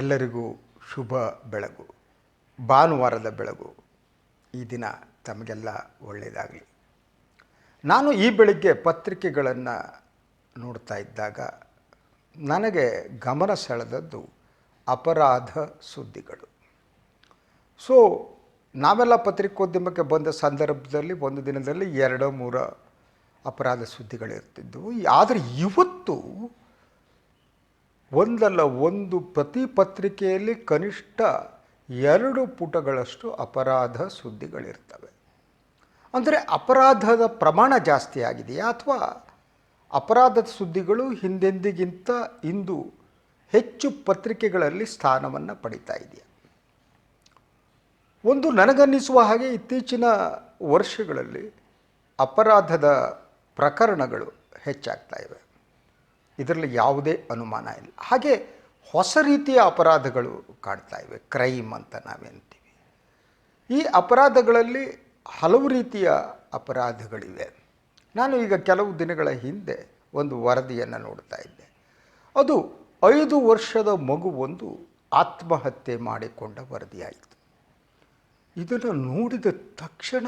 ಎಲ್ಲರಿಗೂ ಶುಭ ಬೆಳಗು. ಭಾನುವಾರದ ಬೆಳಗು. ಈ ದಿನ ತಮಗೆಲ್ಲ ಒಳ್ಳೆಯದಾಗಲಿ. ನಾನು ಈ ಬೆಳಗ್ಗೆ ಪತ್ರಿಕೆಗಳನ್ನು ನೋಡ್ತಾ ಇದ್ದಾಗ ನನಗೆ ಗಮನ ಸೆಳೆದದ್ದು ಅಪರಾಧ ಸುದ್ದಿಗಳು. ಸೊ, ನಾವೆಲ್ಲ ಪತ್ರಿಕೋದ್ಯಮಕ್ಕೆ ಬಂದ ಸಂದರ್ಭದಲ್ಲಿ ಒಂದು ದಿನದಲ್ಲಿ ಎರಡು, ಮೂರ ಅಪರಾಧ ಸುದ್ದಿಗಳಿರ್ತಿದ್ದವು ಆದರೆ ಇವತ್ತು ಒಂದಲ್ಲ ಒಂದು ಪ್ರತಿ ಪತ್ರಿಕೆಯಲ್ಲಿ ಕನಿಷ್ಠ ಎರಡು ಪುಟಗಳಷ್ಟು ಅಪರಾಧ ಸುದ್ದಿಗಳಿರ್ತವೆ. ಅಂದರೆ ಅಪರಾಧದ ಪ್ರಮಾಣ ಜಾಸ್ತಿ ಆಗಿದೆಯಾ ಅಥವಾ ಅಪರಾಧದ ಸುದ್ದಿಗಳು ಹಿಂದೆಂದಿಗಿಂತ ಇಂದು ಹೆಚ್ಚು ಪತ್ರಿಕೆಗಳಲ್ಲಿ ಸ್ಥಾನವನ್ನು ಪಡಿತಾ ಇದೆಯಾ? ಒಂದು ನನಗನ್ನಿಸುವ ಹಾಗೆ ಇತ್ತೀಚಿನ ವರ್ಷಗಳಲ್ಲಿ ಅಪರಾಧದ ಪ್ರಕರಣಗಳು ಹೆಚ್ಚಾಗ್ತಾ ಇವೆ. ಇದರಲ್ಲಿ ಯಾವುದೇ ಅನುಮಾನ ಇಲ್ಲ. ಹಾಗೆ ಹೊಸ ರೀತಿಯ ಅಪರಾಧಗಳು ಕಾಣ್ತಾ ಇವೆ. ಕ್ರೈಮ್ ಅಂತ ನಾವೇಂತೀವಿ. ಈ ಅಪರಾಧಗಳಲ್ಲಿ ಹಲವು ರೀತಿಯ ಅಪರಾಧಗಳಿವೆ. ನಾನು ಈಗ ಕೆಲವು ದಿನಗಳ ಹಿಂದೆ ಒಂದು ವರದಿಯನ್ನು ನೋಡ್ತಾ ಇದ್ದೆ. ಅದು ಐದು ವರ್ಷದ ಮಗುವೊಂದು ಆತ್ಮಹತ್ಯೆ ಮಾಡಿಕೊಂಡ ವರದಿಯಾಯಿತು. ಇದನ್ನು ನೋಡಿದ ತಕ್ಷಣ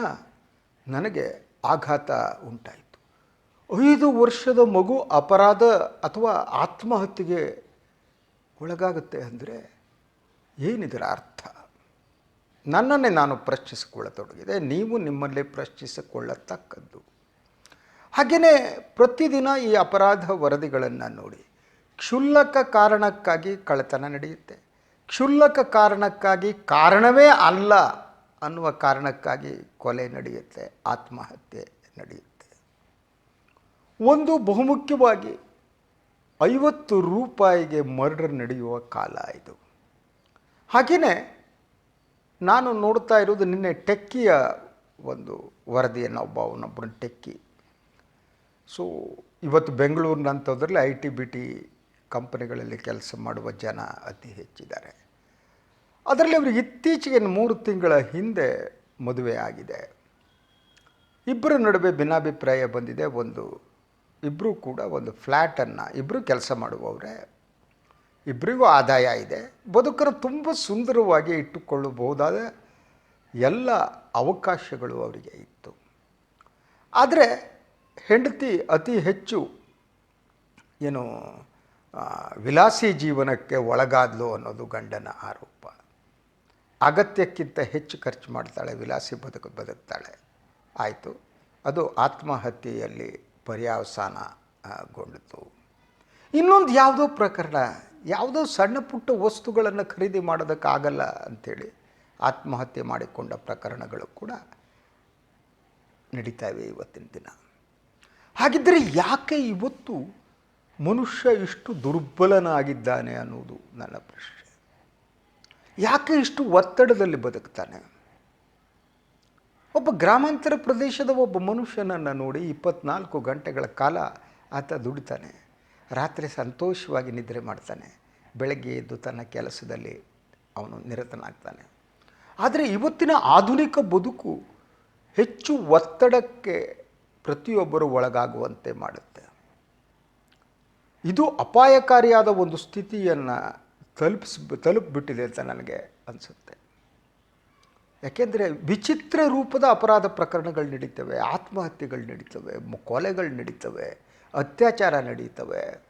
ನನಗೆ ಆಘಾತ ಉಂಟಾಯಿತು. ಐದು ವರ್ಷದ ಮಗು ಅಪರಾಧ ಅಥವಾ ಆತ್ಮಹತ್ಯೆಗೆ ಒಳಗಾಗುತ್ತೆ ಅಂದರೆ ಏನಿದರ ಅರ್ಥ? ನನ್ನನ್ನೇ ನಾನು ಪ್ರಶ್ನಿಸಿಕೊಳ್ಳತೊಡಗಿದೆ, ನೀವು ನಿಮ್ಮಲ್ಲೇ ಪ್ರಶ್ನಿಸಿಕೊಳ್ಳತಕ್ಕದ್ದು. ಹಾಗೆಯೇ ಪ್ರತಿದಿನ ಈ ಅಪರಾಧ ವರದಿಗಳನ್ನು ನೋಡಿ, ಕ್ಷುಲ್ಲಕ ಕಾರಣಕ್ಕಾಗಿ ಕಳ್ಳತನ ನಡೆಯುತ್ತೆ. ಕ್ಷುಲ್ಲಕ ಕಾರಣಕ್ಕಾಗಿ ಕಾರಣವೇ ಅಲ್ಲ ಅನ್ನುವ ಕಾರಣಕ್ಕಾಗಿ ಕೊಲೆ ನಡೆಯುತ್ತೆ, ಆತ್ಮಹತ್ಯೆ ನಡೆಯುತ್ತೆ. ಒಂದು ಬಹುಮುಖ್ಯವಾಗಿ ಐವತ್ತು ರೂಪಾಯಿಗೆ ಮರ್ಡರ್ ನಡೆಯುವ ಕಾಲ ಇದು. ಹಾಗೆಯೇ ನಾನು ನೋಡ್ತಾ ಇರೋದು ನಿನ್ನೆ ಟೆಕ್ಕಿಯ ಒಂದು ವರದಿಯನ್ನು ಒಬ್ಬ ಅವನೊಬ್ಬನ ಟೆಕ್ಕಿ. ಸೊ ಇವತ್ತು ಬೆಂಗಳೂರಿನಂಥದ್ರಲ್ಲಿ ಐ ಟಿ, ಬಿ ಟಿ ಕಂಪನಿಗಳಲ್ಲಿ ಕೆಲಸ ಮಾಡುವ ಜನ ಅತಿ ಹೆಚ್ಚಿದ್ದಾರೆ. ಅದರಲ್ಲಿ ಅವರಿಗೆ ಇತ್ತೀಚೆಗೆ ಮೂರು ತಿಂಗಳ ಹಿಂದೆ ಮದುವೆ ಆಗಿದೆ ಇಬ್ಬರ ನಡುವೆ ಭಿನ್ನಾಭಿಪ್ರಾಯ ಬಂದಿದೆ. ಒಂದು ಇಬ್ಬರೂ ಕೂಡ ಒಂದು ಫ್ಲ್ಯಾಟನ್ನು ಇಬ್ಬರು ಕೆಲಸ ಮಾಡುವವರೇ. ಇಬ್ಬರಿಗೂ ಆದಾಯ ಇದೆ. ಬದುಕನ್ನು ತುಂಬ ಸುಂದರವಾಗಿ ಇಟ್ಟುಕೊಳ್ಳಬಹುದಾದ ಎಲ್ಲ ಅವಕಾಶಗಳು ಅವರಿಗೆ ಇತ್ತು. ಆದರೆ ಹೆಂಡತಿ ಅತಿ ಹೆಚ್ಚು ಏನು ವಿಲಾಸಿ ಜೀವನಕ್ಕೆ ಒಳಗಾದ್ಲು ಅನ್ನೋದು ಗಂಡನ ಆರೋಪ. ಅಗತ್ಯಕ್ಕಿಂತ ಹೆಚ್ಚು ಖರ್ಚು ಮಾಡ್ತಾಳೆ, ವಿಲಾಸಿ ಬದುಕು ಬದುಕ್ತಾಳೆ. ಆಯಿತು. ಅದು ಆತ್ಮಹತ್ಯೆಯಲ್ಲಿ ಪರ್ಯಾವಸಾನಗೊಂಡಿತು ಇನ್ನೊಂದು ಯಾವುದೋ ಪ್ರಕರಣ, ಯಾವುದೋ ಸಣ್ಣ ಪುಟ್ಟ ವಸ್ತುಗಳನ್ನು ಖರೀದಿ ಮಾಡೋದಕ್ಕಾಗಲ್ಲ ಅಂಥೇಳಿ ಆತ್ಮಹತ್ಯೆ ಮಾಡಿಕೊಂಡ ಪ್ರಕರಣಗಳು ಕೂಡ ನಡೀತಾ ಇವೆ ಇವತ್ತಿನ ದಿನ. ಹಾಗಿದ್ದರೆ ಯಾಕೆ ಇವತ್ತು ಮನುಷ್ಯ ಇಷ್ಟು ದುರ್ಬಲನಾಗಿದ್ದಾನೆ ಅನ್ನೋದು ನನ್ನ ಪ್ರಶ್ನೆ. ಯಾಕೆ ಇಷ್ಟು ಒತ್ತಡದಲ್ಲಿ ಬದುಕ್ತಾನೆ? ಒಬ್ಬ ಗ್ರಾಮಾಂತರ ಪ್ರದೇಶದ ಒಬ್ಬ ಮನುಷ್ಯನನ್ನು ನೋಡಿ ಇಪ್ಪತ್ನಾಲ್ಕು ಗಂಟೆಗಳ ಕಾಲ ಆತ ದುಡಿತಾನೆ. ರಾತ್ರಿ ಸಂತೋಷವಾಗಿ ನಿದ್ರೆ ಮಾಡ್ತಾನೆ. ಬೆಳಗ್ಗೆ ಎದ್ದು ತನ್ನ ಕೆಲಸದಲ್ಲಿ ಅವನು ನಿರತನಾಗ್ತಾನೆ. ಆದರೆ ಇವತ್ತಿನ ಆಧುನಿಕ ಬದುಕು ಹೆಚ್ಚು ಒತ್ತಡಕ್ಕೆ ಪ್ರತಿಯೊಬ್ಬರು ಒಳಗಾಗುವಂತೆ ಮಾಡುತ್ತೆ. ಇದು ಅಪಾಯಕಾರಿಯಾದ ಒಂದು ಸ್ಥಿತಿಯನ್ನು ತಲುಪಿಸ್, ತಲುಪಿಬಿಟ್ಟಿದೆ ಅಂತ ನನಗೆ ಅನಿಸುತ್ತೆ. ಯಾಕೆಂದರೆ ವಿಚಿತ್ರ ರೂಪದ ಅಪರಾಧ ಪ್ರಕರಣಗಳು ನಡೀತವೆ, ಆತ್ಮಹತ್ಯೆಗಳು ನಡೀತವೆ, ಕೊಲೆಗಳು ನಡೀತವೆ, ಅತ್ಯಾಚಾರ ನಡೀತವೆ.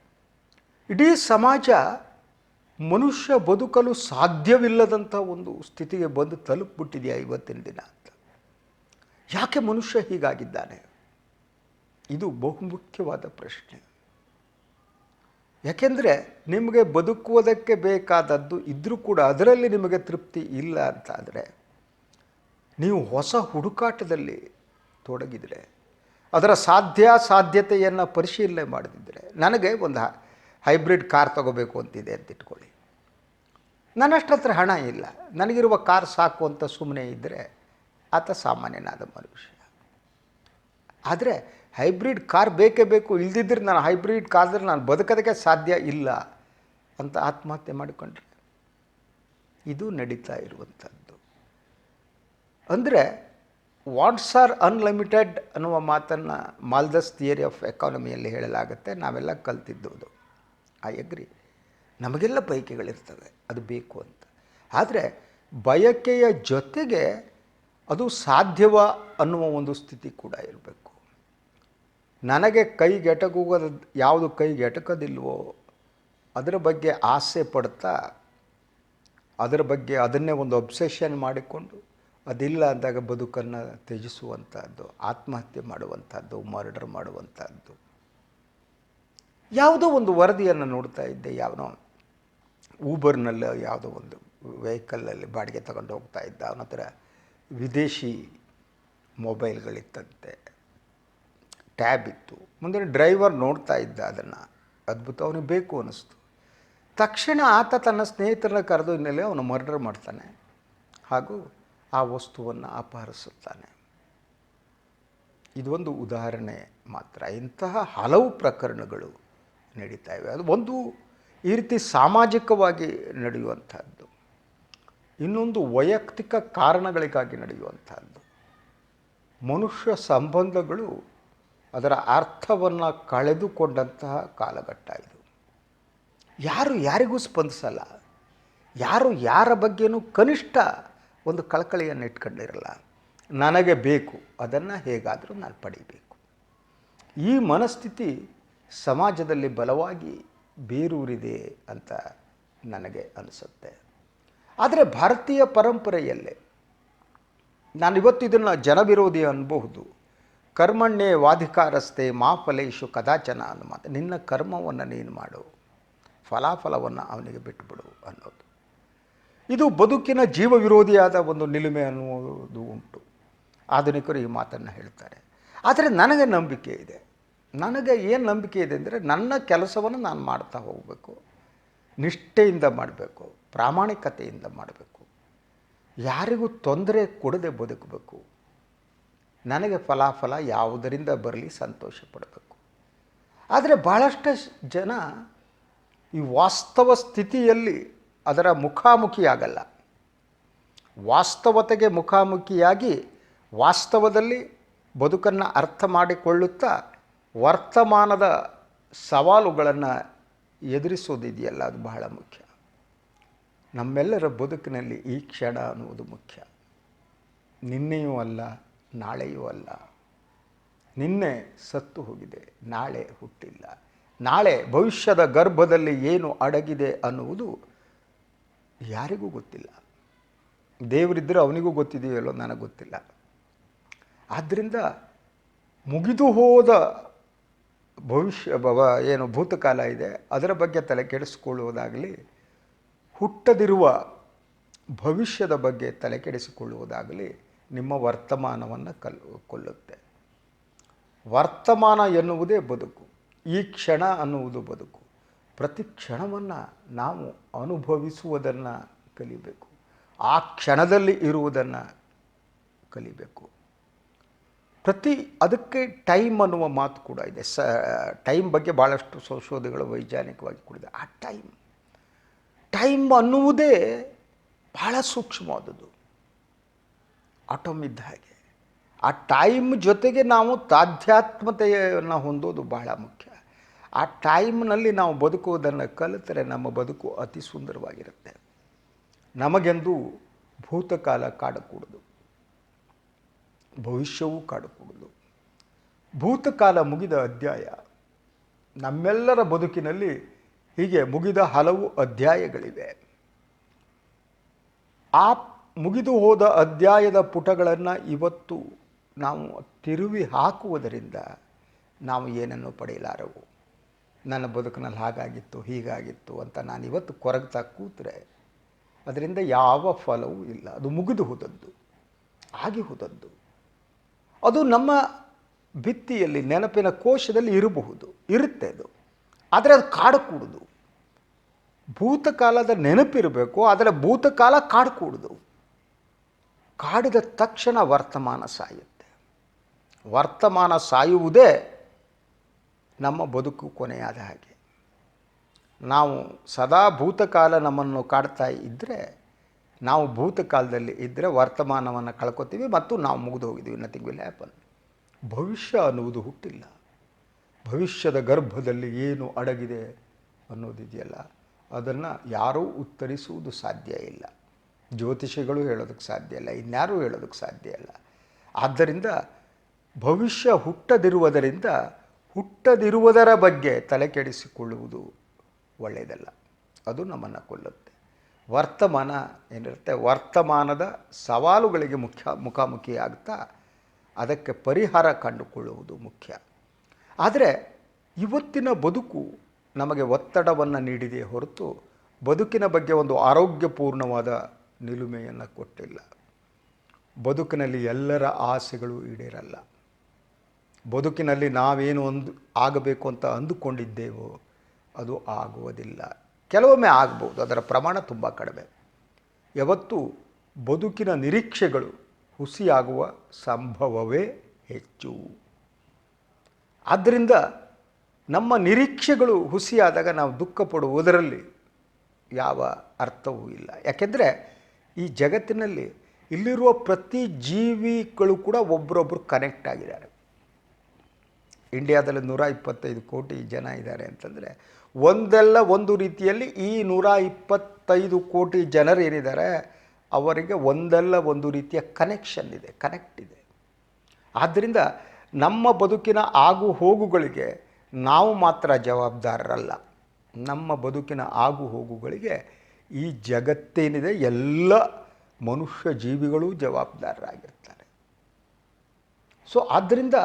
ಇಡೀ ಸಮಾಜ ಮನುಷ್ಯ ಬದುಕಲು ಸಾಧ್ಯವಿಲ್ಲದಂಥ ಒಂದು ಸ್ಥಿತಿಗೆ ಬಂದು ತಲುಪಿಬಿಟ್ಟಿದೆಯಾ ಇವತ್ತಿನ ದಿನ ಅಂತ. ಯಾಕೆ ಮನುಷ್ಯ ಹೀಗಾಗಿದ್ದಾನೆ? ಇದು ಬಹುಮುಖ್ಯವಾದ ಪ್ರಶ್ನೆ. ಯಾಕೆಂದರೆ ನಿಮಗೆ ಬದುಕುವುದಕ್ಕೆ ಬೇಕಾದದ್ದು ಇದ್ದರೂ ಕೂಡ ಅದರಲ್ಲಿ ನಿಮಗೆ ತೃಪ್ತಿ ಇಲ್ಲ ಅಂತಾದರೆ ನೀವು ಹೊಸ ಹುಡುಕಾಟದಲ್ಲಿ ತೊಡಗಿದರೆ, ಅದರ ಸಾಧ್ಯ ಸಾಧ್ಯತೆಯನ್ನು ಪರಿಶೀಲನೆ ಮಾಡದಿದ್ದರೆ ನನಗೆ ಒಂದು ಹೈಬ್ರಿಡ್ ಕಾರ್ ತಗೋಬೇಕು ಅಂತಿದೆ ಅಂತ ಇಟ್ಕೊಳ್ಳಿ. ನನ್ನಷ್ಟು ಹತ್ರ ಹಣ ಇಲ್ಲ. ನನಗಿರುವ ಕಾರ್ ಸಾಕು ಅಂತ ಸುಮ್ಮನೆ ಇದ್ದರೆ ಆತ ಸಾಮಾನ್ಯನಾದ ಮನುಷ್ಯ. ಆದರೆ ಹೈಬ್ರಿಡ್ ಕಾರ್ ಬೇಕೇ ಬೇಕು, ಇಲ್ದಿದ್ರೆ ನಾನು ಹೈಬ್ರಿಡ್ ಕಾರ್ದ್ರೆ ನಾನು ಬದುಕೋದಕ್ಕೆ ಸಾಧ್ಯ ಇಲ್ಲ ಅಂತ ಆತ್ಮಹತ್ಯೆ ಮಾಡಿಕೊಂಡ್ರೆ, ಇದು ನಡೀತಾ ಇರುವಂಥದ್ದು. ಅಂದರೆ ವಾಟ್ಸ್ ಆರ್ ಅನ್ಲಿಮಿಟೆಡ್ ಅನ್ನುವ ಮಾತನ್ನು ಮಾಲ್ದಸ್ ಥಿಯರಿ ಆಫ್ ಎಕಾನಮಿಯಲ್ಲಿ ಹೇಳಲಾಗುತ್ತೆ. ನಾವೆಲ್ಲ ಕಲ್ತಿದ್ದುವುದು ಐ ಅಗ್ರಿ. ನಮಗೆಲ್ಲ ಬಯಕೆಗಳಿರ್ತವೆ ಅದು ಬೇಕು ಅಂತ. ಆದರೆ ಬಯಕೆಯ ಜೊತೆಗೆ ಅದು ಸಾಧ್ಯವ ಅನ್ನುವ ಒಂದು ಸ್ಥಿತಿ ಕೂಡ ಇರಬೇಕು. ನನಗೆ ಕೈಗೆಟಕುವುದ ಯಾವುದು ಕೈಗೆಟಕದಿಲ್ವೋ ಅದರ ಬಗ್ಗೆ ಆಸೆ ಪಡ್ತಾ ಅದರ ಬಗ್ಗೆ ಅದನ್ನೇ ಒಂದು ಅಬ್ಸೆಷನ್ ಮಾಡಿಕೊಂಡು ಅದಿಲ್ಲ ಅಂದಾಗ ಬದುಕನ್ನು ತ್ಯಜಿಸುವಂಥದ್ದು ಆತ್ಮಹತ್ಯೆ ಮಾಡುವಂಥದ್ದು ಮರ್ಡರ್ ಮಾಡುವಂಥದ್ದು ಯಾವುದೋ ಒಂದು ವರದಿಯನ್ನು ನೋಡ್ತಾ ಇದ್ದೆ ಯಾವನೋ ಊಬರ್ನಲ್ಲಿ ಯಾವುದೋ ಒಂದು ವೆಹಿಕಲಲ್ಲಿ ಬಾಡಿಗೆ ತಗೊಂಡು ಹೋಗ್ತಾ ಇದ್ದ, ಅವನ ಹತ್ರ ವಿದೇಶಿ ಮೊಬೈಲ್ಗಳಿತ್ತಂತೆ. ಟ್ಯಾಬ್ ಇತ್ತು. ಮುಂದೆ ಡ್ರೈವರ್ ನೋಡ್ತಾ ಇದ್ದ ಅದನ್ನು. ಅದ್ಭುತ, ಅವನಿಗೆ ಬೇಕು ಅನ್ನಿಸ್ತು ತಕ್ಷಣ ಆತ ತನ್ನ ಸ್ನೇಹಿತರನ್ನ ಕರೆದು ಹಿನ್ನೆಲೆ ಅವನು ಮರ್ಡರ್ ಮಾಡ್ತಾನೆ. ಹಾಗೂ ಆ ವಸ್ತುವನ್ನು ಅಪಹರಿಸುತ್ತಾನೆ. ಇದೊಂದು ಉದಾಹರಣೆ ಮಾತ್ರ. ಇಂತಹ ಹಲವು ಪ್ರಕರಣಗಳು ನಡೀತಾ ಇವೆ. ಅದು ಒಂದು ಈ ರೀತಿ ಸಾಮಾಜಿಕವಾಗಿ ನಡೆಯುವಂಥದ್ದು ಇನ್ನೊಂದು ವೈಯಕ್ತಿಕ ಕಾರಣಗಳಿಗಾಗಿ ನಡೆಯುವಂಥದ್ದು ಮನುಷ್ಯ ಸಂಬಂಧಗಳು ಅದರ ಅರ್ಥವನ್ನು ಕಳೆದುಕೊಂಡಂತಹ ಕಾಲಘಟ್ಟ ಇದು. ಯಾರು ಯಾರಿಗೂ ಸ್ಪಂದಿಸಲ್ಲ. ಯಾರು ಯಾರ ಬಗ್ಗೆನೂ ಕನಿಷ್ಠ ಒಂದು ಕಳಕಳಿಯನ್ನು ಇಟ್ಕೊಂಡಿರಲ್ಲ. ನನಗೆ ಬೇಕು, ಅದನ್ನು ಹೇಗಾದರೂ ನಾನು ಪಡೀಬೇಕು. ಈ ಮನಸ್ಥಿತಿ ಸಮಾಜದಲ್ಲಿ ಬಲವಾಗಿ ಬೇರೂರಿದೆ ಅಂತ ನನಗೆ ಅನಿಸುತ್ತೆ. ಆದರೆ ಭಾರತೀಯ ಪರಂಪರೆಯಲ್ಲೇ ನಾನಿವತ್ತು ಇದನ್ನು ಜನವಿರೋಧಿ ಅನ್ಬಹುದು. ಕರ್ಮಣ್ಣೆ ವಾಧಿಕಾರಸ್ತೆ ಮಾ ಫಲೇಶು ಕದಾಚನ ಅನ್ನೋ ಮಾತು ನಿನ್ನ ಕರ್ಮವನ್ನು ನೀನು ಮಾಡು, ಫಲಾಫಲವನ್ನು ಅವನಿಗೆ ಬಿಟ್ಟುಬಿಡು ಅನ್ನೋದು. ಇದು ಬದುಕಿನ ಜೀವ ವಿರೋಧಿಯಾದ ಒಂದು ನಿಲುಮೆ ಅನ್ನುವುದು ಉಂಟು. ಆಧುನಿಕರು ಈ ಮಾತನ್ನು ಹೇಳ್ತಾರೆ. ಆದರೆ ನನಗೆ ನಂಬಿಕೆ ಇದೆ. ನನಗೆ ಏನು ನಂಬಿಕೆ ಇದೆ ಅಂದರೆ ನನ್ನ ಕೆಲಸವನ್ನು ನಾನು ಮಾಡ್ತಾ ಹೋಗಬೇಕು. ನಿಷ್ಠೆಯಿಂದ ಮಾಡಬೇಕು. ಪ್ರಾಮಾಣಿಕತೆಯಿಂದ ಮಾಡಬೇಕು. ಯಾರಿಗೂ ತೊಂದರೆ ಕೊಡದೆ ಬದುಕಬೇಕು. ನನಗೆ ಫಲಾಫಲ ಯಾವುದರಿಂದ ಬರಲಿ ಸಂತೋಷ ಪಡಬೇಕು. ಆದರೆ ಭಾಳಷ್ಟು ಜನ ಈ ವಾಸ್ತವ ಸ್ಥಿತಿಯಲ್ಲಿ ಅದರ ಮುಖಾಮುಖಿಯಾಗಲ್ಲ. ವಾಸ್ತವತೆಗೆ ಮುಖಾಮುಖಿಯಾಗಿ ವಾಸ್ತವದಲ್ಲಿ ಬದುಕನ್ನು ಅರ್ಥ ಮಾಡಿಕೊಳ್ಳುತ್ತಾ ವರ್ತಮಾನದ ಸವಾಲುಗಳನ್ನು ಎದುರಿಸೋದಿದೆಯಲ್ಲ ಅದು ಬಹಳ ಮುಖ್ಯ. ನಮ್ಮೆಲ್ಲರ ಬದುಕಿನಲ್ಲಿ ಈ ಕ್ಷಣ ಅನ್ನುವುದು ಮುಖ್ಯ. ನಿನ್ನೆಯೂ ಅಲ್ಲ, ನಾಳೆಯೂ ಅಲ್ಲ. ನಿನ್ನೆ ಸತ್ತು ಹೋಗಿದೆ, ನಾಳೆ ಹುಟ್ಟಿಲ್ಲ. ನಾಳೆ ಭವಿಷ್ಯದ ಗರ್ಭದಲ್ಲಿ ಏನು ಅಡಗಿದೆ ಅನ್ನುವುದು ಯಾರಿಗೂ ಗೊತ್ತಿಲ್ಲ. ದೇವರಿದ್ದರೆ ಅವನಿಗೂ ಗೊತ್ತಿದೆಯಲ್ಲೋ ನನಗೆ ಗೊತ್ತಿಲ್ಲ. ಆದ್ದರಿಂದ ಮುಗಿದು ಹೋದ ಭವಿಷ್ಯ ಭವ ಏನು ಭೂತಕಾಲ ಇದೆ, ಅದರ ಬಗ್ಗೆ ತಲೆ ಕೆಡಿಸಿಕೊಳ್ಳುವುದಾಗಲಿ, ಹುಟ್ಟದಿರುವ ಭವಿಷ್ಯದ ಬಗ್ಗೆ ತಲೆ ಕೆಡಿಸಿಕೊಳ್ಳುವುದಾಗಲಿ ನಿಮ್ಮ ವರ್ತಮಾನವನ್ನು ಕಲ್, ಕೊಲ್ಲುತ್ತೆ. ವರ್ತಮಾನ ಎನ್ನುವುದೇ ಬದುಕು. ಈ ಕ್ಷಣ ಅನ್ನುವುದು ಬದುಕು. ಪ್ರತಿ ಕ್ಷಣವನ್ನು ನಾವು ಅನುಭವಿಸುವುದನ್ನು ಕಲಿಬೇಕು. ಆ ಕ್ಷಣದಲ್ಲಿ ಇರುವುದನ್ನು ಕಲಿಬೇಕು. ಪ್ರತಿ ಅದಕ್ಕೆ ಟೈಮ್ ಅನ್ನುವ ಮಾತು ಕೂಡ ಇದೆ. ಸ, ಟೈಮ್ ಬಗ್ಗೆ ಭಾಳಷ್ಟು ಸಂಶೋಧನೆಗಳು ವೈಜ್ಞಾನಿಕವಾಗಿ ಕೂಡಿದೆ. ಆ ಟೈಮ್ ಟೈಮ್ ಅನ್ನುವುದೇ ಬಹಳ ಸೂಕ್ಷ್ಮವಾದದ್ದು. ಆಟೋಮ್ ಇದ್ದ ಹಾಗೆ. ಆ ಟೈಮ್ ಜೊತೆಗೆ ನಾವು ತಾಧ್ಯಾತ್ಮತೆಯನ್ನು ಹೊಂದೋದು ಬಹಳ ಮುಖ್ಯ. ಆ ಟೈಮ್ನಲ್ಲಿ ನಾವು ಬದುಕುವುದನ್ನು ಕಲಿತರೆ ನಮ್ಮ ಬದುಕು ಅತಿ ಸುಂದರವಾಗಿರುತ್ತೆ. ನಮಗೆಂದು ಭೂತಕಾಲ ಕಾಡಕೂಡದು. ಭವಿಷ್ಯವೂ ಕಾಡಕೂಡದು. ಭೂತಕಾಲ ಮುಗಿದ ಅಧ್ಯಾಯ ನಮ್ಮೆಲ್ಲರ ಬದುಕಿನಲ್ಲಿ ಹೀಗೆ ಮುಗಿದ ಹಲವು ಅಧ್ಯಾಯಗಳಿವೆ. ಆ ಮುಗಿದು ಹೋದ ಅಧ್ಯಾಯದ ಪುಟಗಳನ್ನು ಇವತ್ತು ನಾವು ತಿರುವಿ ಹಾಕುವುದರಿಂದ ನಾವು ಏನನ್ನು ಪಡೆಯಲಾರವು? ನನ್ನ ಬದುಕಿನಲ್ಲಿ ಹಾಗಾಗಿತ್ತು, ಹೀಗಾಗಿತ್ತು ಅಂತ ನಾನು ಇವತ್ತು ಕೊರಗ್ತಾ ಕೂತರೆ ಅದರಿಂದ ಯಾವ ಫಲವೂ ಇಲ್ಲ. ಅದು ಮುಗಿದು ಹೋದದ್ದು, ಆಗಿ ಹೋದದ್ದು. ಅದು ನಮ್ಮ ಭಿತ್ತಿಯಲ್ಲಿ, ನೆನಪಿನ ಕೋಶದಲ್ಲಿ ಇರಬಹುದು, ಇರುತ್ತೆ ಅದು. ಆದರೆ ಅದು ಕಾಡಕೂಡುದು. ಭೂತಕಾಲದ ನೆನಪಿರಬೇಕು, ಆದರೆ ಭೂತಕಾಲ ಕಾಡಕೂಡುದು. ಕಾಡಿದ ತಕ್ಷಣ ವರ್ತಮಾನ ಸಾಯುತ್ತೆ. ವರ್ತಮಾನ ಸಾಯುವುದೇ ನಮ್ಮ ಬದುಕು ಕೊನೆಯಾದ ಹಾಗೆ. ನಾವು ಸದಾ ಭೂತಕಾಲ ನಮ್ಮನ್ನು ಕಾಡ್ತಾ ಇದ್ದರೆ ನಾವು ಭೂತಕಾಲದಲ್ಲಿ ಇದ್ದರೆ ವರ್ತಮಾನವನ್ನು ಕಳ್ಕೊತೀವಿ ಮತ್ತು ನಾವು ಮುಗಿದು ಹೋಗಿದ್ದೀವಿ. ನಥಿಂಗ್ ವಿಲ್ ಹ್ಯಾಪನ್ ಭವಿಷ್ಯ ಅನ್ನುವುದು ಹುಟ್ಟಿಲ್ಲ. ಭವಿಷ್ಯದ ಗರ್ಭದಲ್ಲಿ ಏನು ಅಡಗಿದೆ ಅನ್ನೋದಿದೆಯಲ್ಲ ಅದನ್ನು ಯಾರೂ ಉತ್ತರಿಸುವುದು ಸಾಧ್ಯ ಇಲ್ಲ. ಜ್ಯೋತಿಷಿಗಳು ಹೇಳೋದಕ್ಕೆ ಸಾಧ್ಯ ಇಲ್ಲ, ಇನ್ಯಾರೂ ಹೇಳೋದಕ್ಕೆ ಸಾಧ್ಯ ಇಲ್ಲ. ಆದ್ದರಿಂದ ಭವಿಷ್ಯ ಹುಟ್ಟದಿರುವುದರಿಂದ ಹುಟ್ಟದಿರುವುದರ ಬಗ್ಗೆ ತಲೆ ಕೆಡಿಸಿಕೊಳ್ಳುವುದು ಒಳ್ಳೆಯದಲ್ಲ. ಅದು ನಮ್ಮನ್ನು ಕೊಲ್ಲುತ್ತೆ. ವರ್ತಮಾನ ಏನಿರುತ್ತೆ? ವರ್ತಮಾನದ ಸವಾಲುಗಳಿಗೆ ಮುಖ್ಯ ಮುಖಾಮುಖಿ ಆಗ್ತಾ ಅದಕ್ಕೆ ಪರಿಹಾರ ಕಂಡುಕೊಳ್ಳುವುದು ಮುಖ್ಯ. ಆದರೆ ಇವತ್ತಿನ ಬದುಕು ನಮಗೆ ಒತ್ತಡವನ್ನು ನೀಡಿದೆ ಹೊರತು ಬದುಕಿನ ಬಗ್ಗೆ ಒಂದು ಆರೋಗ್ಯಪೂರ್ಣವಾದ ನಿಲುಮೆಯನ್ನು ಕೊಟ್ಟಿಲ್ಲ. ಬದುಕಿನಲ್ಲಿ ಎಲ್ಲರ ಆಸೆಗಳು ಈಡೇರಲ್ಲ. ಬದುಕಿನಲ್ಲಿ ನಾವೇನು ಒಂದು ಆಗಬೇಕು ಅಂತ ಅಂದುಕೊಂಡಿದ್ದೇವೋ ಅದು ಆಗುವುದಿಲ್ಲ. ಕೆಲವೊಮ್ಮೆ ಆಗ್ಬೋದು, ಅದರ ಪ್ರಮಾಣ ತುಂಬ ಕಡಿಮೆ. ಯಾವತ್ತು ಬದುಕಿನ ನಿರೀಕ್ಷೆಗಳು ಹುಸಿಯಾಗುವ ಸಂಭವವೇ ಹೆಚ್ಚು. ಆದ್ದರಿಂದ ನಮ್ಮ ನಿರೀಕ್ಷೆಗಳು ಹುಸಿಯಾದಾಗ ನಾವು ದುಃಖ ಪಡುವುದರಲ್ಲಿ ಯಾವ ಅರ್ಥವೂ ಇಲ್ಲ. ಯಾಕೆಂದರೆ ಈ ಜಗತ್ತಿನಲ್ಲಿ ಇಲ್ಲಿರುವ ಪ್ರತಿ ಜೀವಿಗಳು ಕೂಡ ಒಬ್ಬರೊಬ್ಬರು ಕನೆಕ್ಟ್ ಆಗಿದ್ದಾರೆ. ಇಂಡಿಯಾದಲ್ಲಿ ನೂರ ಇಪ್ಪತ್ತೈದು ಕೋಟಿ ಜನ ಇದ್ದಾರೆ ಅಂತಂದರೆ ಒಂದಲ್ಲ ಒಂದು ರೀತಿಯಲ್ಲಿ ಈ ನೂರ ಇಪ್ಪತ್ತೈದು ಕೋಟಿ ಜನರು ಏನಿದ್ದಾರೆ, ಅವರಿಗೆ ಒಂದಲ್ಲ ಒಂದು ರೀತಿಯ ಕನೆಕ್ಷನ್ ಇದೆ ಕನೆಕ್ಟ್ ಇದೆ. ಆದ್ದರಿಂದ ನಮ್ಮ ಬದುಕಿನ ಆಗು ಹೋಗುಗಳಿಗೆ ನಾವು ಮಾತ್ರ ಜವಾಬ್ದಾರರಲ್ಲ. ನಮ್ಮ ಬದುಕಿನ ಆಗು ಹೋಗುಗಳಿಗೆ ಈ ಜಗತ್ತೇನಿದೆ, ಎಲ್ಲ ಮನುಷ್ಯ ಜೀವಿಗಳೂ ಜವಾಬ್ದಾರರಾಗಿರ್ತಾರೆ. ಸೊ ಆದ್ದರಿಂದ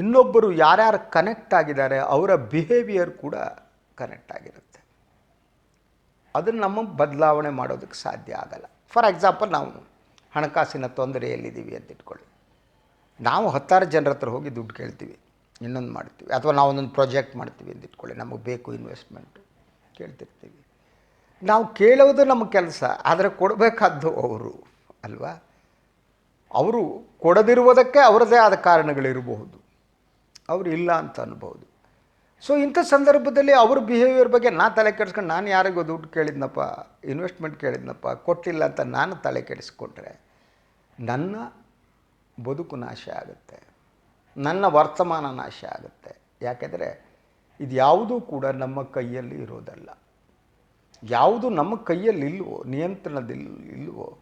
ಇನ್ನೊಬ್ಬರು ಯಾರ್ಯಾರು ಕನೆಕ್ಟ್ ಆಗಿದ್ದಾರೆ, ಅವರ ಬಿಹೇವಿಯರ್ ಕೂಡ ಕನೆಕ್ಟ್ ಆಗಿರುತ್ತೆ. ಅದನ್ನು ನಮ್ಮ ಬದಲಾವಣೆ ಮಾಡೋದಕ್ಕೆ ಸಾಧ್ಯ ಆಗಲ್ಲ. ಫಾರ್ ಎಕ್ಸಾಂಪಲ್ ನಾವು ಹಣಕಾಸಿನ ತೊಂದರೆಯಲ್ಲಿದ್ದೀವಿ ಅಂತ ಇಟ್ಕೊಳ್ಳಿ. ನಾವು ಹತ್ತಾರು ಜನರ ಹತ್ರ ಹೋಗಿ ದುಡ್ಡು ಕೇಳ್ತೀವಿ, ಇನ್ನೊಂದು ಮಾಡ್ತೀವಿ, ಅಥವಾ ನಾವು ಒಂದೊಂದು ಪ್ರಾಜೆಕ್ಟ್ ಮಾಡ್ತೀವಿ ಅಂತ ಇಟ್ಕೊಳ್ಳಿ, ನಮಗೆ ಬೇಕು ಇನ್ವೆಸ್ಟ್ಮೆಂಟು ಕೇಳ್ತಿರ್ತೀವಿ. ನಾವು ಕೇಳೋದು ನಮ್ಮ ಕೆಲಸ, ಆದರೆ ಕೊಡಬೇಕಾದ್ದು ಅವರು, ಅಲ್ವಾ? ಅವರು ಕೊಡದಿರುವುದಕ್ಕೆ ಅವರದೇ ಆದ ಕಾರಣಗಳಿರಬಹುದು. ಅವರು ಇಲ್ಲ ಅಂತ ಅನ್ಬೋದು. ಸೊ ಇಂಥ ಸಂದರ್ಭದಲ್ಲಿ ಅವ್ರ ಬಿಹೇವಿಯರ್ ಬಗ್ಗೆ ನಾನು ತಲೆ ಕೆಡಿಸ್ಕೊಂಡು ನಾನು ಯಾರಿಗೋ ದುಡ್ಡು ಕೇಳಿದ್ನಪ್ಪ ಇನ್ವೆಸ್ಟ್ಮೆಂಟ್ ಕೇಳಿದ್ನಪ್ಪ, ಕೊಟ್ಟಿಲ್ಲ ಅಂತ ನಾನು ತಲೆ ಕೆಡಿಸ್ಕೊಂಡ್ರೆ ನನ್ನ ಬದುಕು ನಾಶ ಆಗುತ್ತೆ. ನನ್ನ ವರ್ತಮಾನ ನಾಶ ಆಗುತ್ತೆ. ಯಾಕೆಂದರೆ ಇದು ಯಾವುದೂ ಕೂಡ ನಮ್ಮ ಕೈಯಲ್ಲಿ ಇರೋದಲ್ಲ. ಯಾವುದು ನಮ್ಮ ಕೈಯಲ್ಲಿ ಇಲ್ವೋ ನಿಯಂತ್ರಣದಲ್ಲಿ ಇಲ್ವೋ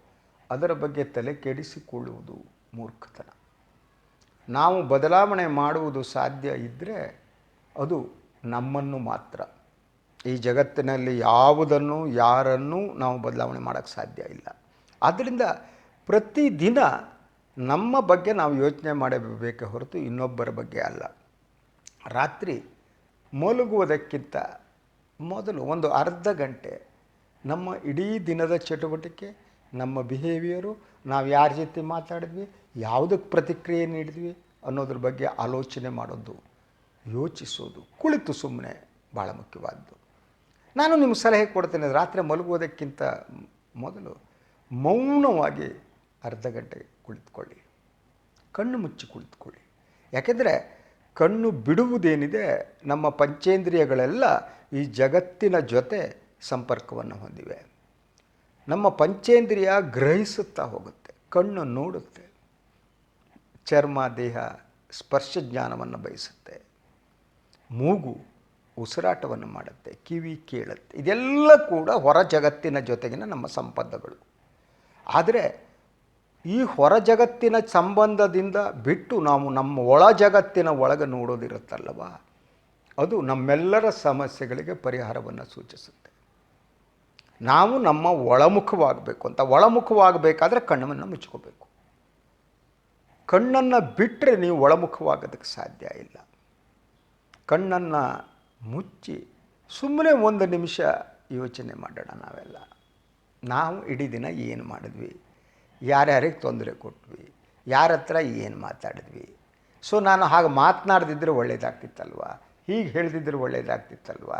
ಅದರ ಬಗ್ಗೆ ತಲೆ ಕೆಡಿಸಿಕೊಳ್ಳುವುದು ಮೂರ್ಖತನ. ನಾವು ಬದಲಾವಣೆ ಮಾಡುವುದು ಸಾಧ್ಯ ಇದ್ದರೆ ಅದು ನಮ್ಮನ್ನು ಮಾತ್ರ. ಈ ಜಗತ್ತಿನಲ್ಲಿ ಯಾವುದನ್ನು, ಯಾರನ್ನೂ ನಾವು ಬದಲಾವಣೆ ಮಾಡೋಕ್ಕೆ ಸಾಧ್ಯ ಇಲ್ಲ. ಆದ್ದರಿಂದ ಪ್ರತಿದಿನ ನಮ್ಮ ಬಗ್ಗೆ ನಾವು ಯೋಚನೆ ಮಾಡಬೇಕೇ ಹೊರತು ಇನ್ನೊಬ್ಬರ ಬಗ್ಗೆ ಅಲ್ಲ. ರಾತ್ರಿ ಮಲಗುವುದಕ್ಕಿಂತ ಮೊದಲು ಒಂದು ಅರ್ಧ ಗಂಟೆ ನಮ್ಮ ಇಡೀ ದಿನದ ಚಟುವಟಿಕೆ, ನಮ್ಮ ಬಿಹೇವಿಯರು ನಾವು ಯಾರ ಜೊತೆ ಮಾತಾಡಿದ್ವಿ ಯಾವುದಕ್ಕೆ ಪ್ರತಿಕ್ರಿಯೆ ನೀಡಿದ್ವಿ ಅನ್ನೋದ್ರ ಬಗ್ಗೆ ಆಲೋಚನೆ ಮಾಡೋದು, ಯೋಚಿಸೋದು, ಕುಳಿತು ಸುಮ್ಮನೆ ಭಾಳ ಮುಖ್ಯವಾದ್ದು. ನಾನು ನಿಮ್ಗೆ ಸಲಹೆ ಕೊಡ್ತೇನೆ, ರಾತ್ರಿ ಮಲಗುವುದಕ್ಕಿಂತ ಮೊದಲು ಮೌನವಾಗಿ ಅರ್ಧ ಗಂಟೆ ಕುಳಿತುಕೊಳ್ಳಿ. ಕಣ್ಣು ಮುಚ್ಚಿ ಕುಳಿತುಕೊಳ್ಳಿ. ಯಾಕೆಂದರೆ ಕಣ್ಣು ಬಿಡುವುದೇನಿದೆ, ನಮ್ಮ ಪಂಚೇಂದ್ರಿಯಗಳೆಲ್ಲ ಈ ಜಗತ್ತಿನ ಜೊತೆ ಸಂಪರ್ಕವನ್ನು ಹೊಂದಿವೆ. ನಮ್ಮ ಪಂಚೇಂದ್ರಿಯ ಗ್ರಹಿಸುತ್ತಾ ಹೋಗುತ್ತೆ, ಕಣ್ಣು ನೋಡುತ್ತೆ. ಚರ್ಮ ದೇಹ ಸ್ಪರ್ಶ ಜ್ಞಾನವನ್ನು ಬಯಸುತ್ತೆ. ಮೂಗು ಉಸಿರಾಟವನ್ನು ಮಾಡುತ್ತೆ, ಕಿವಿ ಕೇಳುತ್ತೆ. ಇದೆಲ್ಲ ಕೂಡ ಹೊರ ಜಗತ್ತಿನ ಜೊತೆಗಿನ ನಮ್ಮ ಸಂಬಂಧಗಳು. ಆದರೆ ಈ ಹೊರ ಜಗತ್ತಿನ ಸಂಬಂಧದಿಂದ ಬಿಟ್ಟು ನಾವು ನಮ್ಮ ಒಳ ಜಗತ್ತಿನ ಒಳಗೆ ನೋಡೋದಿರುತ್ತಲ್ಲವ, ಅದು ನಮ್ಮೆಲ್ಲರ ಸಮಸ್ಯೆಗಳಿಗೆ ಪರಿಹಾರವನ್ನು ಸೂಚಿಸುತ್ತೆ. ನಾವು ನಮ್ಮ ಒಳಮುಖವಾಗಬೇಕು ಅಂತ, ಒಳಮುಖವಾಗಬೇಕಾದ್ರೆ ಕಣ್ಣವನ್ನು ಮುಚ್ಕೋಬೇಕು. ಕಣ್ಣನ್ನು ಬಿಟ್ಟರೆ ನೀವು ಒಳಮುಖವಾಗೋದಕ್ಕೆ ಸಾಧ್ಯ ಇಲ್ಲ. ಕಣ್ಣನ್ನು ಮುಚ್ಚಿ ಸುಮ್ಮನೆ ಒಂದು ನಿಮಿಷ ಯೋಚನೆ ಮಾಡೋಣ ನಾವೆಲ್ಲ. ನಾವು ಇಡೀ ದಿನ ಏನು ಮಾಡಿದ್ವಿ? ಯಾರ್ಯಾರಿಗೆ ತೊಂದರೆ ಕೊಟ್ವಿ? ಯಾರ ಹತ್ರ ಏನು ಮಾತಾಡಿದ್ವಿ? ಸೊ ನಾನು ಹಾಗೆ ಮಾತನಾಡ್ದಿದ್ರೆ ಒಳ್ಳೇದಾಗ್ತಿತ್ತಲ್ವ? ಹೀಗೆ ಹೇಳ್ದಿದ್ರೆ ಒಳ್ಳೇದಾಗ್ತಿತ್ತಲ್ವ?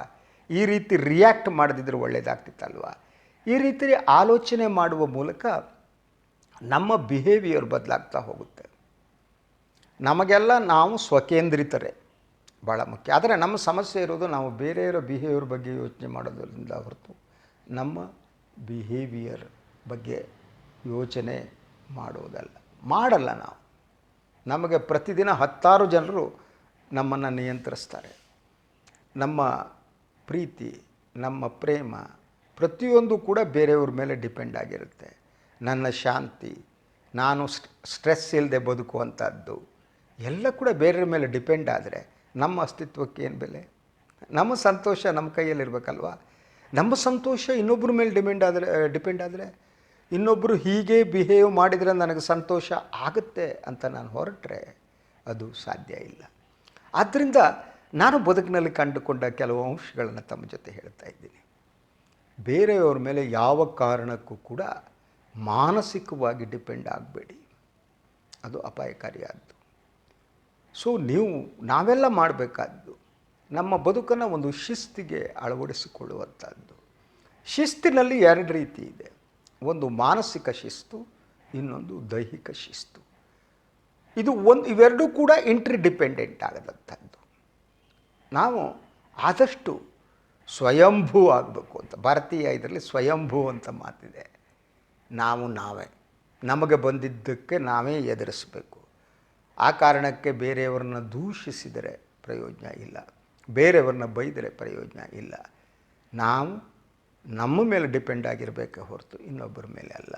ಈ ರೀತಿ ರಿಯಾಕ್ಟ್ ಮಾಡದಿದ್ರೆ ಒಳ್ಳೇದಾಗ್ತಿತ್ತಲ್ವ? ಈ ರೀತಿ ಆಲೋಚನೆ ಮಾಡುವ ಮೂಲಕ ನಮ್ಮ ಬಿಹೇವಿಯರ್ ಬದಲಾಗ್ತಾ ಹೋಗುತ್ತೆ. ನಮಗೆಲ್ಲ ನಾವು ಸ್ವಕೇಂದ್ರಿತರೆ. ಭಾಳ ಮುಖ್ಯ. ಆದರೆ ನಮ್ಮ ಸಮಸ್ಯೆ ಇರೋದು ನಾವು ಬೇರೆಯವರ ಬಿಹೇವಿಯರ್ ಬಗ್ಗೆ ಯೋಚನೆ ಮಾಡೋದ್ರಿಂದ ಹೊರತು ನಮ್ಮ ಬಿಹೇವಿಯರ್ ಬಗ್ಗೆ ಯೋಚನೆ ಮಾಡೋದಲ್ಲ. ಮಾಡಲ್ಲ ನಾವು. ನಮಗೆ ಪ್ರತಿದಿನ ಹತ್ತಾರು ಜನರು ನಮ್ಮನ್ನು ನಿಯಂತ್ರಿಸ್ತಾರೆ. ನಮ್ಮ ಪ್ರೀತಿ, ನಮ್ಮ ಪ್ರೇಮ ಪ್ರತಿಯೊಂದು ಕೂಡ ಬೇರೆಯವ್ರ ಮೇಲೆ ಡಿಪೆಂಡ್ ಆಗಿರುತ್ತೆ. ನನ್ನ ಶಾಂತಿ, ನಾನು ಸ್ಟ್ರೆಸ್ ಇಲ್ಲದೆ ಬದುಕುವಂಥದ್ದು ಎಲ್ಲ ಕೂಡ ಬೇರೆಯವ್ರ ಮೇಲೆ ಡಿಪೆಂಡ್ ಆದರೆ ನಮ್ಮ ಅಸ್ತಿತ್ವಕ್ಕೆ ಏನು ಬೆಲೆ? ನಮ್ಮ ಸಂತೋಷ ನಮ್ಮ ಕೈಯಲ್ಲಿರ್ಬೇಕಲ್ವ ನಮ್ಮ ಸಂತೋಷ ಇನ್ನೊಬ್ಬರ ಮೇಲೆ ಡಿಪೆಂಡ್ ಆದರೆ ಡಿಪೆಂಡ್ ಆದರೆ ಇನ್ನೊಬ್ಬರು ಹೀಗೆ ಬಿಹೇವ್ ಮಾಡಿದರೆ ನನಗೆ ಸಂತೋಷ ಆಗುತ್ತೆ ಅಂತ ನಾನು ಹೊರಟ್ರೆ ಅದು ಸಾಧ್ಯ ಇಲ್ಲ. ಆದ್ದರಿಂದ ನಾನು ಬದುಕಿನಲ್ಲಿ ಕಂಡುಕೊಂಡ ಕೆಲವು ಅಂಶಗಳನ್ನು ತಮ್ಮ ಜೊತೆ ಹೇಳ್ತಾ ಇದ್ದೀನಿ. ಬೇರೆಯವ್ರ ಮೇಲೆ ಯಾವ ಕಾರಣಕ್ಕೂ ಕೂಡ ಮಾನಸಿಕವಾಗಿ ಡಿಪೆಂಡ್ ಆಗಬೇಡಿ. ಅದು ಅಪಾಯಕಾರಿಯಾದ್ದು. ಸೊ ನೀವು, ನಾವೆಲ್ಲ ಮಾಡಬೇಕಾದ್ದು ನಮ್ಮ ಬದುಕನ್ನು ಒಂದು ಶಿಸ್ತಿಗೆ ಅಳವಡಿಸಿಕೊಳ್ಳುವಂಥದ್ದು ಶಿಸ್ತಿನಲ್ಲಿ ಎರಡು ರೀತಿ ಇದೆ. ಒಂದು ಮಾನಸಿಕ ಶಿಸ್ತು, ಇನ್ನೊಂದು ದೈಹಿಕ ಶಿಸ್ತು. ಇದು ಒಂದು, ಇವೆರಡೂ ಕೂಡ ಇಂಟ್ರಿ ಡಿಪೆಂಡೆಂಟ್ ಆಗದಂಥದ್ದು ನಾವು ಆದಷ್ಟು ಸ್ವಯಂಭೂ ಆಗಬೇಕು ಅಂತ, ಭಾರತೀಯ ಇದರಲ್ಲಿ ಸ್ವಯಂಭೂ ಅಂತ ಮಾತಿದೆ. ನಾವು ನಾವೇ. ನಮಗೆ ಬಂದಿದ್ದಕ್ಕೆ ನಾವೇ ಎದುರಿಸಬೇಕು. ಆ ಕಾರಣಕ್ಕೆ ಬೇರೆಯವ್ರನ್ನ ದೂಷಿಸಿದರೆ ಪ್ರಯೋಜನ ಇಲ್ಲ. ಬೇರೆಯವ್ರನ್ನ ಬೈದರೆ ಪ್ರಯೋಜನ ಇಲ್ಲ. ನಾವು ನಮ್ಮ ಮೇಲೆ ಡಿಪೆಂಡ್ ಆಗಿರಬೇಕೆ ಹೊರತು ಇನ್ನೊಬ್ಬರ ಮೇಲೆ ಅಲ್ಲ.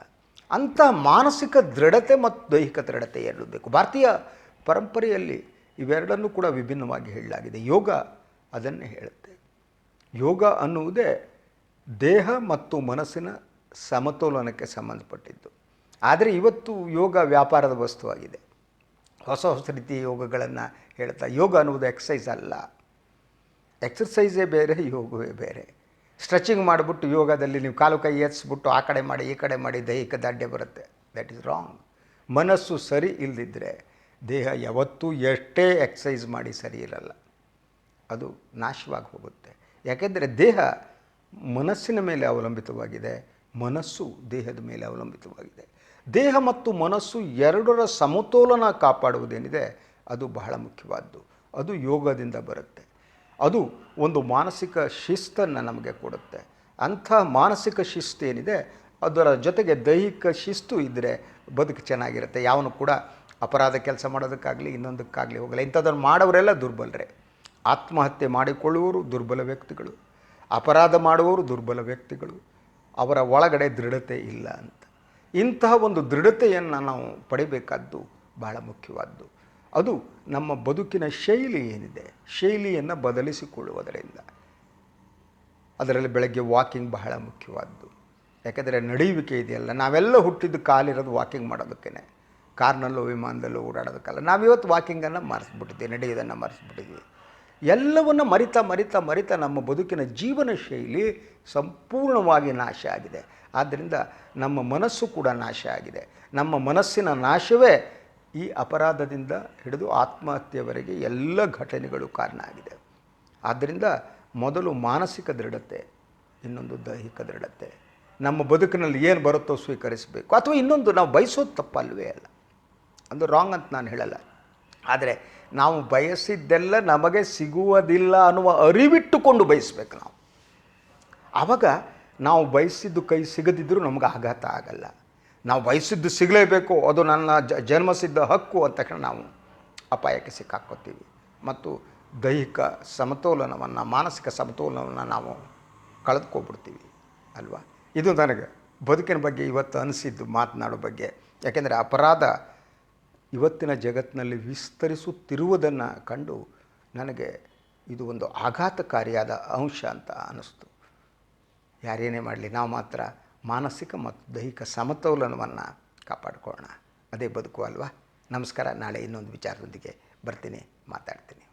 ಅಂಥ ಮಾನಸಿಕ ದೃಢತೆ ಮತ್ತು ದೈಹಿಕ ದೃಢತೆ ಎರಡು ಬೇಕು. ಭಾರತೀಯ ಪರಂಪರೆಯಲ್ಲಿ ಇವೆರಡನ್ನೂ ಕೂಡ ವಿಭಿನ್ನವಾಗಿ ಹೇಳಲಾಗಿದೆ. ಯೋಗ ಅದನ್ನೇ ಹೇಳುತ್ತೆ. ಯೋಗ ಅನ್ನುವುದೇ ದೇಹ ಮತ್ತು ಮನಸ್ಸಿನ ಸಮತೋಲನಕ್ಕೆ ಸಂಬಂಧಪಟ್ಟಿದ್ದು. ಆದರೆ ಇವತ್ತು ಯೋಗ ವ್ಯಾಪಾರದ ವಸ್ತುವಾಗಿದೆ. ಹೊಸ ಹೊಸ ರೀತಿಯ ಯೋಗಗಳನ್ನು ಹೇಳ್ತಾ, ಯೋಗ ಅನ್ನುವುದು ಎಕ್ಸಸೈಸ್ ಅಲ್ಲ. ಎಕ್ಸರ್ಸೈಸೇ ಬೇರೆ, ಯೋಗವೇ ಬೇರೆ. ಸ್ಟ್ರೆಚಿಂಗ್ ಮಾಡಿಬಿಟ್ಟು ಯೋಗದಲ್ಲಿ ನೀವು ಕಾಲು ಕೈ ಎತ್ಸ್ಬಿಟ್ಟು ಆ ಕಡೆ ಮಾಡಿ, ಈ ಕಡೆ ಮಾಡಿ, ದೈಹಿಕ ದಾಢ್ಯ ಬರುತ್ತೆ. ದ್ಯಾಟ್ ಈಸ್ ರಾಂಗ್ ಮನಸ್ಸು ಸರಿ ಇಲ್ಲದಿದ್ದರೆ ದೇಹ ಯಾವತ್ತೂ ಎಷ್ಟೇ ಎಕ್ಸಸೈಸ್ ಮಾಡಿ ಸರಿ ಇರಲ್ಲ. ಅದು ನಾಶವಾಗಿ ಹೋಗುತ್ತೆ. ಯಾಕೆಂದರೆ ದೇಹ ಮನಸ್ಸಿನ ಮೇಲೆ ಅವಲಂಬಿತವಾಗಿದೆ, ಮನಸ್ಸು ದೇಹದ ಮೇಲೆ ಅವಲಂಬಿತವಾಗಿದೆ. ದೇಹ ಮತ್ತು ಮನಸ್ಸು ಎರಡರ ಸಮತೋಲನ ಕಾಪಾಡುವುದೇನಿದೆ? ಅದು ಬಹಳ ಮುಖ್ಯವಾದ್ದು. ಅದು ಯೋಗದಿಂದ ಬರುತ್ತೆ. ಅದು ಒಂದು ಮಾನಸಿಕ ಶಿಸ್ತನ್ನು ನಮಗೆ ಕೊಡುತ್ತೆ. ಅಂಥ ಮಾನಸಿಕ ಶಿಸ್ತು ಏನಿದೆ? ಅದರ ಜೊತೆಗೆ ದೈಹಿಕ ಶಿಸ್ತು ಇದ್ದರೆ ಬದುಕು ಚೆನ್ನಾಗಿರುತ್ತೆ. ಯಾವನು ಕೂಡ ಅಪರಾಧ ಕೆಲಸ ಮಾಡೋದಕ್ಕಾಗಲಿ, ಇನ್ನೊಂದಕ್ಕಾಗಲಿ ಹೋಗಲ್ಲ. ಇಂಥದ್ದನ್ನು ಮಾಡೋರೆಲ್ಲ ದುರ್ಬಲರೇ. ಆತ್ಮಹತ್ಯೆ ಮಾಡಿಕೊಳ್ಳುವವರು ದುರ್ಬಲ ವ್ಯಕ್ತಿಗಳು. ಅಪರಾಧ ಮಾಡುವವರು ದುರ್ಬಲ ವ್ಯಕ್ತಿಗಳು. ಅವರ ಒಳಗಡೆ ದೃಢತೆ ಇಲ್ಲ ಅಂತ. ಇಂತಹ ಒಂದು ದೃಢತೆಯನ್ನು ನಾವು ಪಡಿಬೇಕಾದ್ದು ಬಹಳ ಮುಖ್ಯವಾದ್ದು. ಅದು ನಮ್ಮ ಬದುಕಿನ ಶೈಲಿ ಏನಿದೆ, ಶೈಲಿಯನ್ನು ಬದಲಿಸಿಕೊಳ್ಳುವುದರಿಂದ. ಅದರಲ್ಲಿ ಬೆಳಗ್ಗೆ ವಾಕಿಂಗ್ ಬಹಳ ಮುಖ್ಯವಾದ್ದು. ಯಾಕೆಂದರೆ ನಡೆಯುವಿಕೆ ಇದೆಯಲ್ಲ, ನಾವೆಲ್ಲ ಹುಟ್ಟಿದ್ದು ಕಾಲಿರೋದು ವಾಕಿಂಗ್ ಮಾಡೋದಕ್ಕೇ ಕಾರ್ನಲ್ಲೋ ವಿಮಾನದಲ್ಲೋ ಓಡಾಡೋದಕ್ಕಲ್ಲ, ನಾವಿವತ್ತು ವಾಕಿಂಗನ್ನು ಮರೆಸ್ಬಿಟ್ಟಿದ್ದೀವಿ ನಡೆಯೋದನ್ನು ಮರೆಸ್ಬಿಟ್ಟಿದ್ವಿ. ಎಲ್ಲವನ್ನು ಮರಿತಾ ಮರಿತಾ ಮರಿತಾ ನಮ್ಮ ಬದುಕಿನ ಜೀವನ ಶೈಲಿ ಸಂಪೂರ್ಣವಾಗಿ ನಾಶ ಆಗಿದೆ. ಆದ್ದರಿಂದ ನಮ್ಮ ಮನಸ್ಸು ಕೂಡ ನಾಶ ಆಗಿದೆ. ನಮ್ಮ ಮನಸ್ಸಿನ ನಾಶವೇ ಈ ಅಪರಾಧದಿಂದ ಹಿಡಿದು ಆತ್ಮಹತ್ಯೆವರೆಗೆ ಎಲ್ಲ ಘಟನೆಗಳು ಕಾರಣ ಆಗಿದೆ. ಆದ್ದರಿಂದ ಮೊದಲು ಮಾನಸಿಕ ದೃಢತೆ, ಇನ್ನೊಂದು ದೈಹಿಕ ದೃಢತೆ. ನಮ್ಮ ಬದುಕಿನಲ್ಲಿ ಏನು ಬರುತ್ತೋ ಸ್ವೀಕರಿಸಬೇಕು. ಅಥವಾ ಇನ್ನೊಂದು ನಾವು ಬಯಸೋದು ತಪ್ಪಲ್ವೇ ಅಲ್ಲ. ಅದು ರಾಂಗ್ ಅಂತ ನಾನು ಹೇಳಲ್ಲ. ಆದರೆ ನಾವು ಬಯಸಿದ್ದೆಲ್ಲ ನಮಗೆ ಸಿಗುವುದಿಲ್ಲ ಅನ್ನುವ ಅರಿವಿಟ್ಟುಕೊಂಡು ಬಯಸ್ಬೇಕು ನಾವು. ಆವಾಗ ನಾವು ಬಯಸಿದ್ದು ಕೈ ಸಿಗದಿದ್ದರೂ ನಮಗೆ ಆಘಾತ ಆಗಲ್ಲ. ನಾವು ಬಯಸಿದ್ದು ಸಿಗಲೇಬೇಕು, ಅದು ನನ್ನ ಜನ್ಮಸಿದ್ಧ ಹಕ್ಕು ಅಂತ ತಕ್ಷಣ ನಾವು ಅಪಾಯಕ್ಕೆ ಸಿಕ್ಕಾಕ್ಕೋತೀವಿ. ಮತ್ತು ದೈಹಿಕ ಸಮತೋಲನವನ್ನು, ಮಾನಸಿಕ ಸಮತೋಲನವನ್ನು ನಾವು ಕಳೆದುಕೊಬಿಡ್ತೀವಿ ಅಲ್ವಾ? ಇದು ನನಗೆ ಬದುಕಿನ ಬಗ್ಗೆ ಇವತ್ತು ಅನಿಸಿದ್ದು ಮಾತನಾಡೋ ಬಗ್ಗೆ. ಯಾಕೆಂದರೆ ಅಪರಾಧ ಇವತ್ತಿನ ಜಗತ್ತಿನಲ್ಲಿ ವಿಸ್ತರಿಸುತ್ತಿರುವುದನ್ನು ಕಂಡು ನನಗೆ ಇದು ಒಂದು ಆಘಾತಕಾರಿಯಾದ ಅಂಶ ಅಂತ ಅನ್ನಿಸ್ತು. ಯಾರೇನೇ ಮಾಡಲಿ, ನಾವು ಮಾತ್ರ ಮಾನಸಿಕ ಮತ್ತು ದೈಹಿಕ ಸಮತೋಲನವನ್ನು ಕಾಪಾಡಿಕೊಳ್ಳೋಣ. ಅದೇ ಬದುಕು ಅಲ್ವಾ? ನಮಸ್ಕಾರ, ನಾಳೆ ಇನ್ನೊಂದು ವಿಚಾರದೊಂದಿಗೆ ಬರ್ತೀನಿ, ಮಾತಾಡ್ತೀನಿ.